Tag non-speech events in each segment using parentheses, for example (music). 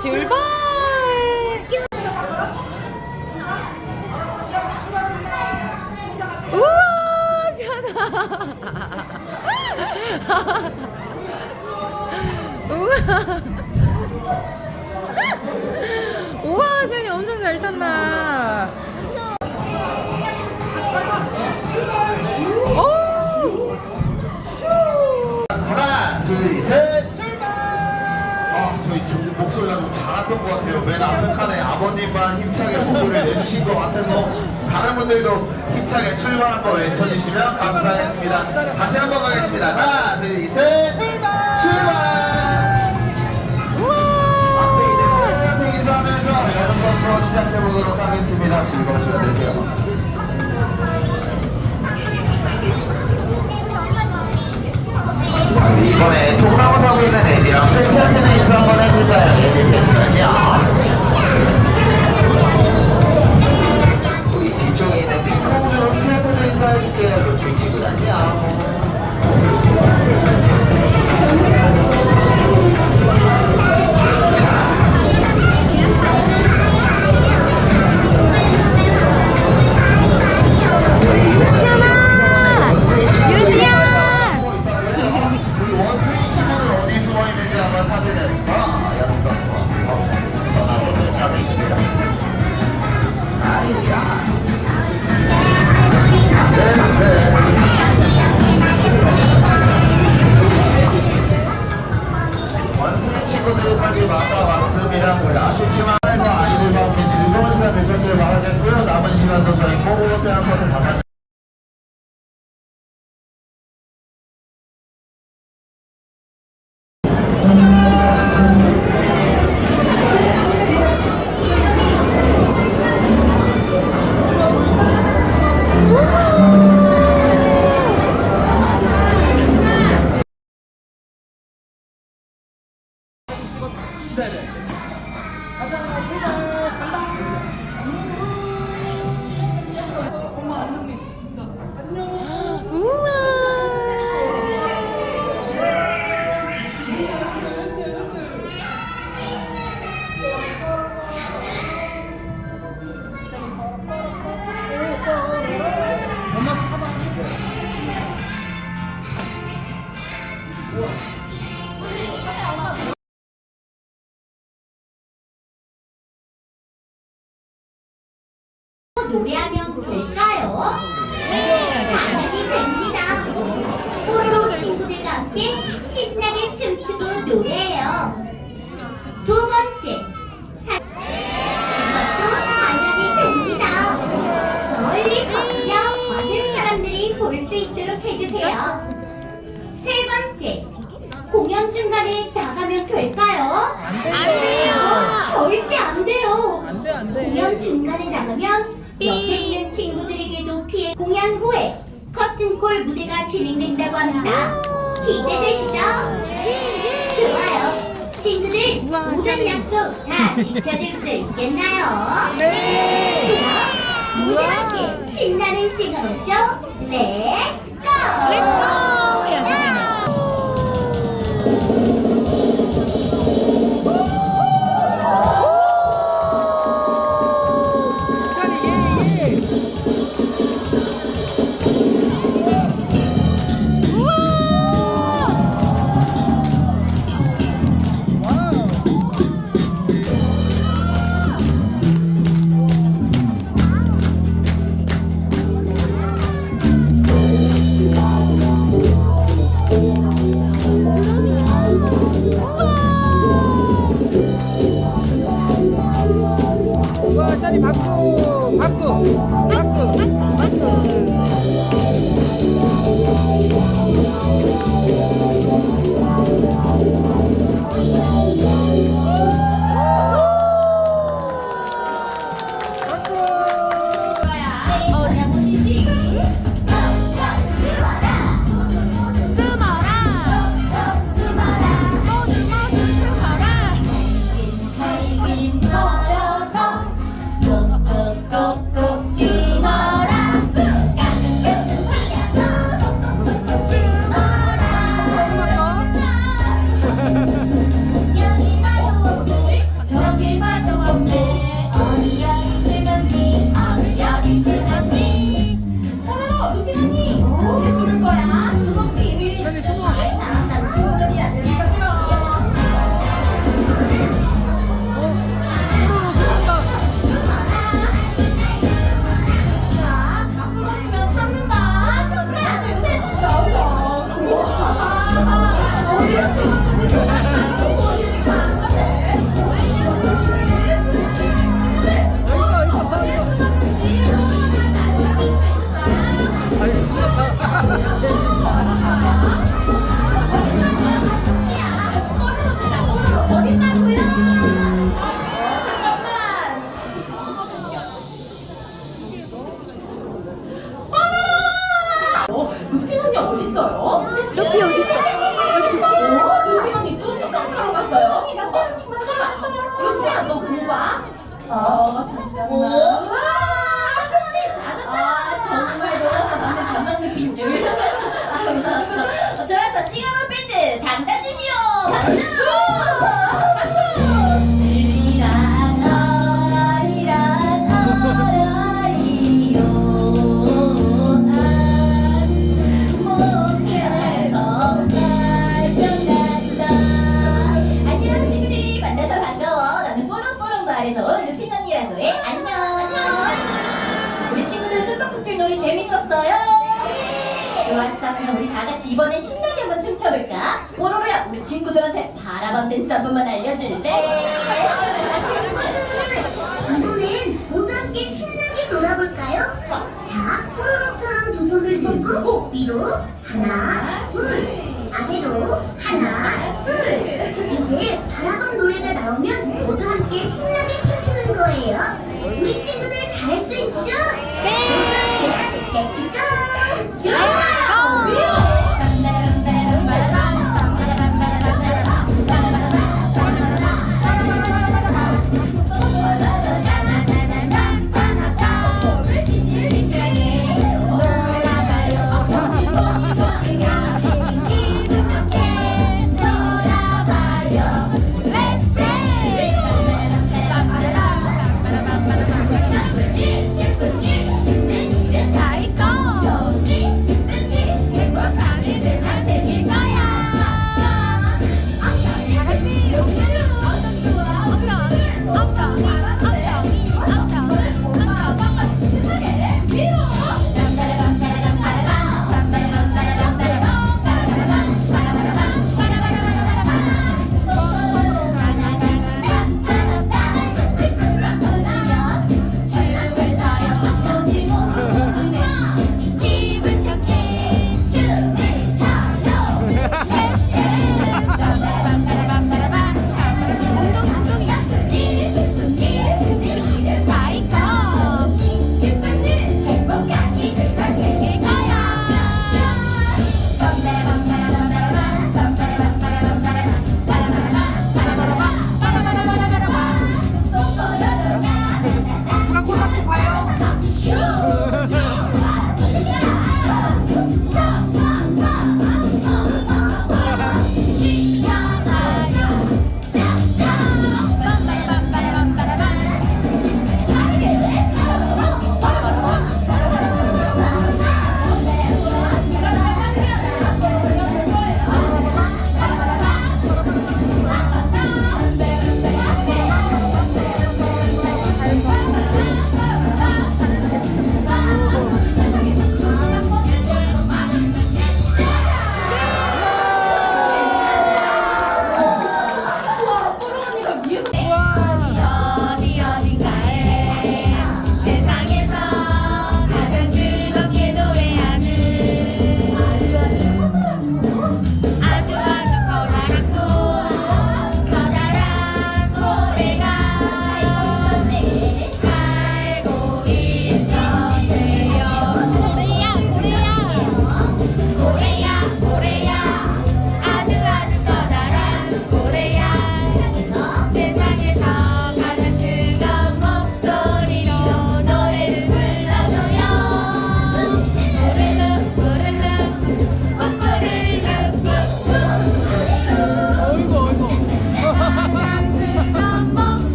출발! 우와, 시원하. 우와. 우와, 시원이 엄청 잘 탔나. 오! 하나, 둘, 셋. 목소리가 좀 작았던 것 같아요. 맨 앞에 칸에 아버님만 힘차게 목소리를 내주신 것 같아서 다른 분들도 힘차게 출발 한번 외쳐주시면 감사하겠습니다. 다시 한번 가겠습니다. 하나, 둘, 셋. 출발. 출발. 앞에 있는 팬분들 인사하면서 여러분부터 시작해 보도록 하겠습니다. 즐거운 시간 되세요. 이번에 통나무 사고 있는 애들이랑 팬티한테는 인사 한번 해줄까요? 안녕. 우리 뒤쪽에 있는 핑크공주로 팬티한테 인사해줄게요. 이렇게 친구 안녕. 친구들까지 만나왔습니다. 아쉽지만 아이들과 함께 즐거운 시간 되셨길 바라겠고요. 남은 시간도 저희 코보호텔 한번더 노래해요. 두 번째, 사... 이것도 당연히 됩니다. 멀리 가면 많은 사람들이 볼 수 있도록 해주세요. 세 번째, 공연 중간에 나가면 될까요? 안 돼요! 절대 안 돼요. 안 돼, 안 돼. 공연 중간에 나가면 옆에 있는 친구들에게도 피해 공연 후에 커튼콜 무대가 진행된다고 합니다. 기대되시죠? 좋아요. 친구들 모든. 약속 다 지켜줄 수 있겠나요? 네! 그럼 모두 함께 신나는 시간쇼 렛츠 고! 렛츠고! 우와 샤리 박수 박수 박수 박수 박수 어, 잠깐만. 아 정말 놀랐어 방금 전망 루피인 줄 좋았어 그럼 우리 다 같이 이번에 신나게 한번 춤춰볼까? 뽀로로야 우리 친구들한테 바라밤 댄스 한 번만 알려줄래? 친구들 이번엔 모두 함께 신나게 놀아볼까요? 자 뽀로로처럼 두 손을 들고 위로 하나 둘 아래로 하나 둘 이제 바라밤 노래가 나오면 모두 함께 신나게 춤추는 거예요 우리 친구들 잘할 수 있죠? 네! 렛츠고! 좋아!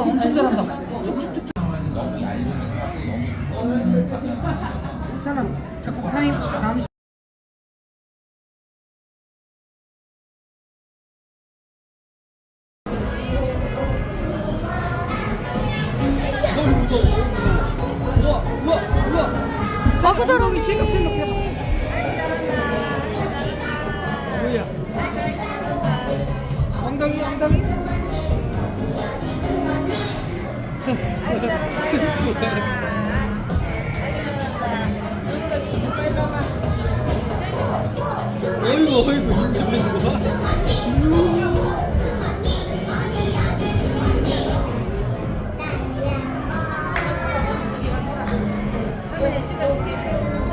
엄청 잘한다. 쭉쭉쭉쭉. 괜찮아. 타임 잠시. 어이구 어이구 힘좀 봐.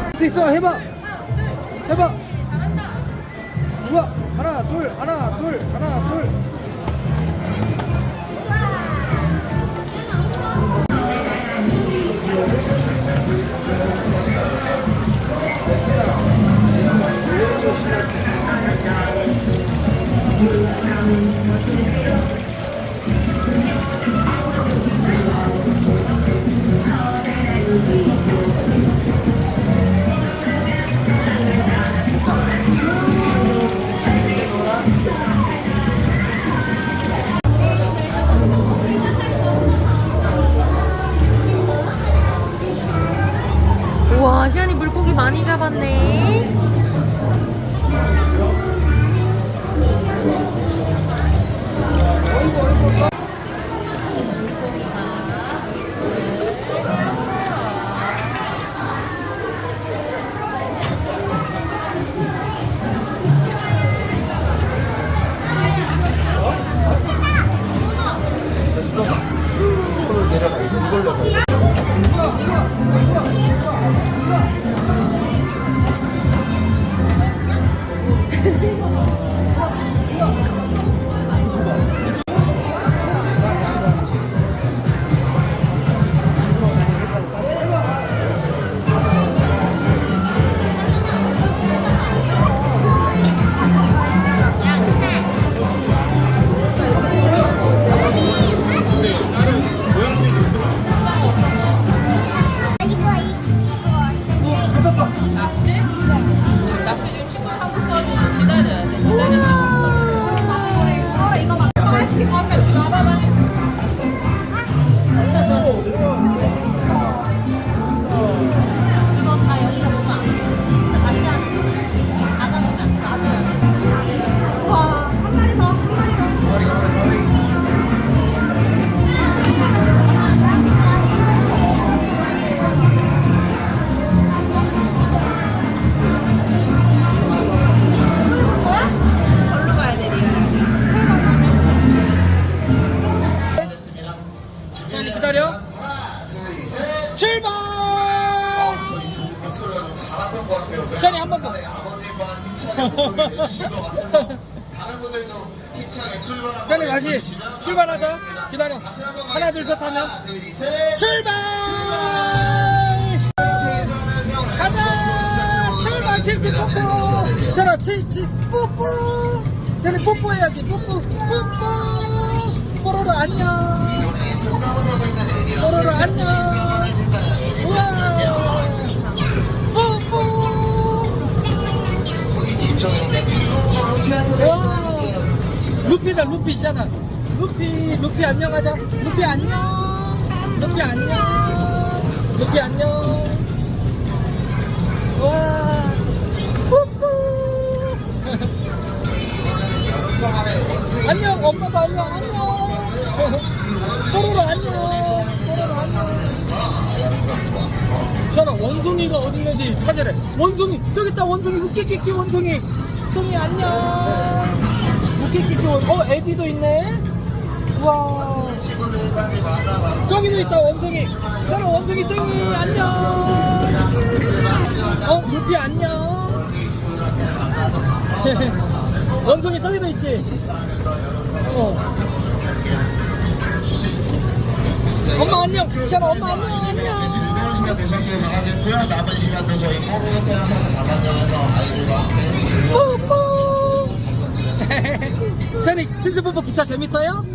할수 있어 해봐. 해봐. 우와 하나 둘 하나 둘 하나 둘 우와, 시안이 물고기 많이 잡았네. 자라 칠치 뽀뽀. 자리 뽀뽀해야지 뽀뽀. 뽀뽀. 뽀로로 안녕. 뽀로로 안녕. 우와. 뽀뽀. 와. 루피다 루피 있잖아 루피 루피 안녕하자. 루피 안녕. 루피 안녕. 루피 안녕. 와 안녕 엄마도 안녕 안녕. 뽀로로 안녕 뽀로로 안녕. 현아 원숭이가 어디 있는지 찾으래. 원숭이 저기 있다 원숭이. 웃기끼끼 원숭이. 원숭이 안녕. 웃기끼끼 원 어, 에디도 있네. 우와. 저기도 있다 원숭이. 저는 원숭이 저기 안녕. 어 루피 안녕 (laughs) 원숭이 저기도 있지. 어. 엄마 안녕. 자 엄마 안녕. 안녕. 남은 저희 꼬르 태어나서 다방역에서 아이들과 함께 즐거운 뽀뽀. 샤니 치즈 뽀뽀 기차 재밌어요?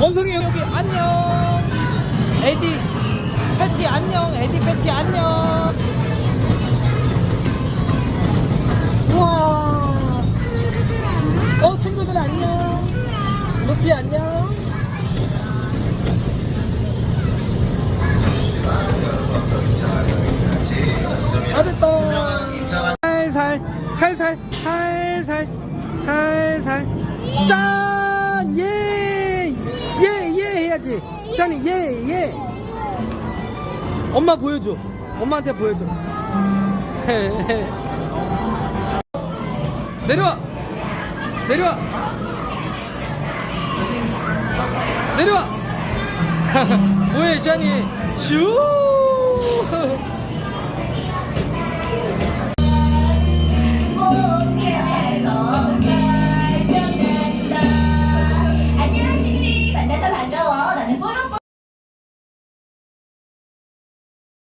원숭이 여기 안녕. 에디 패티 안녕. 에디 패티 안녕 우와. 어 친구들 안녕. 루피 안녕. 아 됐다. 살살 살살 살살 살살. 짠 예 예 예 해야지. 짠이 예 예. 엄마 보여줘. 엄마한테 보여줘 (laughs) 내려와. 내려와. 내려와. (laughs) 뭐해 짠이 슈 (laughs)